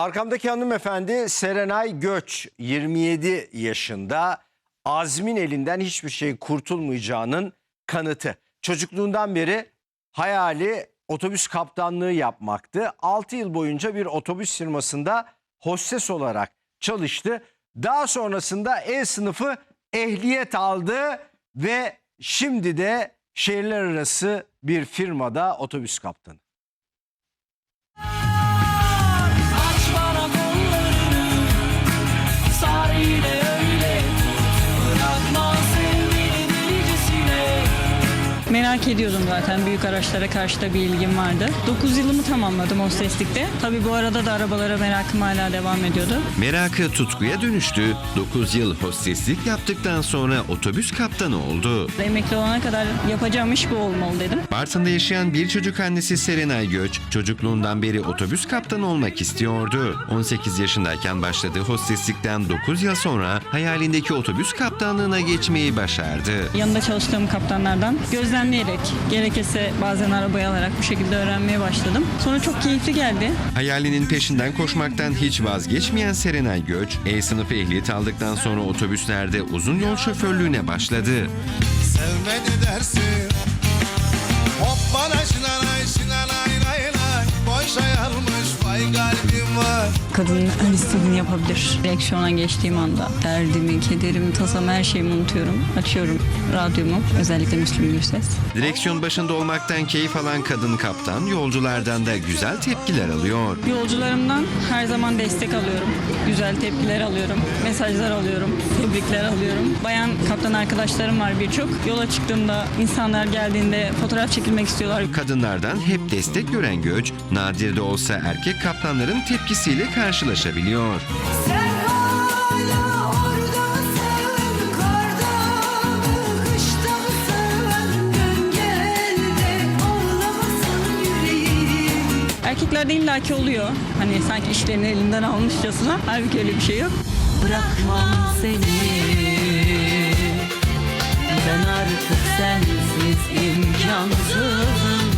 Arkamdaki hanımefendi Serenay Göç 27 yaşında Azmin elinden hiçbir şey kurtulmayacağının kanıtı. Çocukluğundan beri hayali otobüs kaptanlığı yapmaktı. 6 yıl boyunca bir otobüs firmasında hostes olarak çalıştı. Daha sonrasında E sınıfı ehliyet aldı ve şimdi de şehirler arası bir firmada otobüs kaptanı. Merak ediyordum zaten büyük araçlara karşı da bir ilgim vardı. 9 yılımı tamamladım hosteslikte. Tabii bu arada da arabalara merakım hala devam ediyordu. Merakı tutkuya dönüştü. 9 yıl hosteslik yaptıktan sonra otobüs kaptanı oldu. Emekli olana kadar yapacağım iş bu olmalı dedim. Bartın'da yaşayan bir çocuk annesi Serenay Göç, çocukluğundan beri otobüs kaptanı olmak istiyordu. 18 yaşındayken başladığı hosteslikten 9 yıl sonra hayalindeki otobüs kaptanlığına geçmeyi başardı. Yanında çalıştığım kaptanlardan gözlemleyerek, gerekirse bazen arabayı alarak bu şekilde öğrenmeye başladım. Sonra çok keyifli geldi. Hayalinin peşinden koşmaktan hiç vazgeçmeyen Serenay Göç, E sınıfı ehliyet aldıktan sonra otobüslerde uzun yol şoförlüğüne başladı. Sevmedi dersin Hop bana şınanay şınanay Kadın her istediğini yapabilir. Direksiyona geçtiğim anda derdimi, kederimi, tasamı her şeyimi unutuyorum. Açıyorum radyomu, özellikle Müslüm Gürses. Direksiyon başında olmaktan keyif alan kadın kaptan yolculardan da güzel tepkiler alıyor. Yolcularımdan her zaman destek alıyorum. Güzel tepkiler alıyorum. Mesajlar alıyorum. Tebrikler alıyorum. Bayan kaptan arkadaşlarım var birçok. Yola çıktığımda insanlar geldiğinde fotoğraf çekilmek istiyorlar. Kadınlardan hep destek gören Göç, nadir de olsa erkek kaptanların tepkisiyle karşılaşabiliyor. Sen erkeklerde illaki oluyor. Hani sanki işlerini elinden almışçasına. Halbuki öyle bir şey yok. Bırakmam seni. Ben artık sensiz imkansızım.